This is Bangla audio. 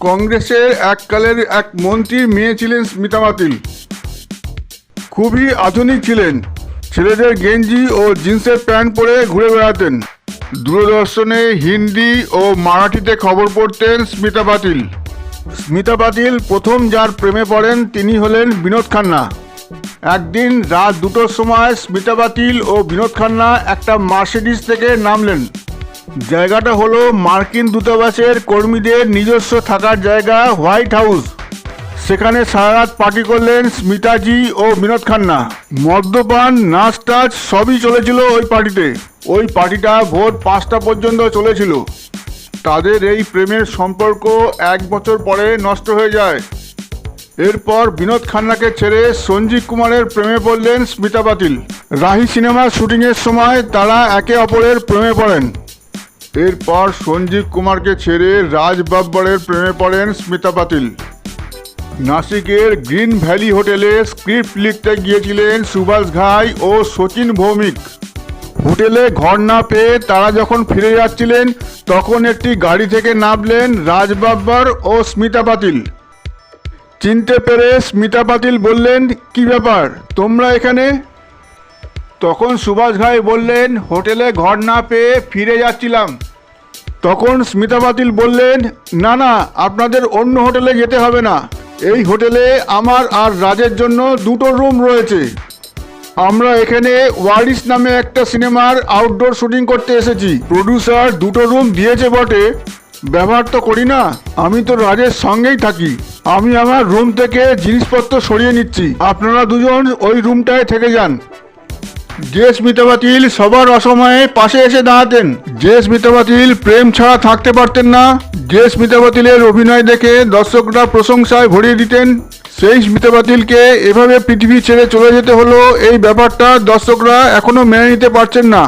কংগ্রেসের এককালের এক মন্ত্রীর মেয়ে ছিলেন স্মিতা মাতিল। খুবই আধুনিক ছিলেন। ছেলেদের গেঞ্জি ও জিন্সের প্যান্ট পরে ঘুরে বেড়াতেন। দূরদর্শনে হিন্দি ও মারাঠিতে খবর পড়তেন স্মিতা পাতিল। স্মিতা পাতিল প্রথম যার প্রেমে পড়েন তিনি হলেন বিনোদ খান্না। একদিন রাত দুটোর সময় স্মিতা পাতিল ও বিনোদ খান্না একটা মার্সিডিস থেকে নামলেন। জায়গাটা হলো মার্কিন দূতাবাসের কর্মীদের নিজস্ব থাকার জায়গা হোয়াইট হাউস। সেখানে সারা রাত পার্টি করলেন স্মিতাজি ও বিনোদ খান্না। মদ্যপান নাচ টাচ সবই চলেছিল ওই পার্টিতে। ওই পার্টিটা ভোর পাঁচটা পর্যন্ত চলেছিল। তাদের এই প্রেমের সম্পর্ক এক বছর পরে নষ্ট হয়ে যায়। এরপর বিনোদ খান্নাকে ছেড়ে সঞ্জীব কুমারের প্রেমে পড়লেন স্মিতা পাতিল রাহি সিনেমার শুটিংয়ের সময় তারা একে অপরের প্রেমে পড়েন। এরপর সঞ্জীব কুমারকে ছেড়ে রাজ বাব্বরের প্রেমে পড়েন স্মিতা পাতিল। নাসিকের গ্রিন ভ্যালি হোটেলে স্ক্রিপ্ট লিখতে গিয়েছিলেন সুভাষ ঘাই ও সচিন ভৌমিক। হোটেলে ঘর না পেয়ে তারা যখন ফিরে যাচ্ছিলেন, তখন একটি গাড়ি থেকে নামলেন রাজ বাব্বর ও স্মিতা পাতিল। চিনতে পেরে স্মিতা পাতিল বললেন, কি ব্যাপার, তোমরা এখানে? তখন সুভাষ ঘাই বললেন, হোটেলে ঘর না পেয়ে ফিরে যাচ্ছিলাম। তখন স্মিতা পাতিল বললেন, না না, আপনাদের অন্য হোটেলে যেতে হবে না। এই হোটেলে আমার আর রাজের জন্য দুটো রুম রয়েছে। আমরা এখানে ওয়ারিস নামে একটা সিনেমার আউটডোর শুটিং করতে এসেছি। প্রডিউসার দুটো রুম দিয়েছে বটে। ব্যবহার তো করি না, আমি তো রাজের সঙ্গেই থাকি। আমি আমার রুম থেকে জিনিসপত্র সরিয়ে নিচ্ছি। আপনারা দুজন ওই রুমটায় থেকে যান। যে মিতাবাতিল সবার অসময়ে পাশে এসে দাঁড়াতেন। দেশ মিতাবাতিল প্রেম ছাড়া থাকতে পারতেন না। দেশ মিতাবাতিলের অভিনয় দেখে দর্শকরা প্রশংসায় ভরিয়ে দিতেন। সেই মিতাবাতিলকে এভাবে পৃথিবী ছেড়ে চলে যেতে হলো, এই ব্যাপারটা দর্শকরা এখনও মেনে নিতে পারছেন না।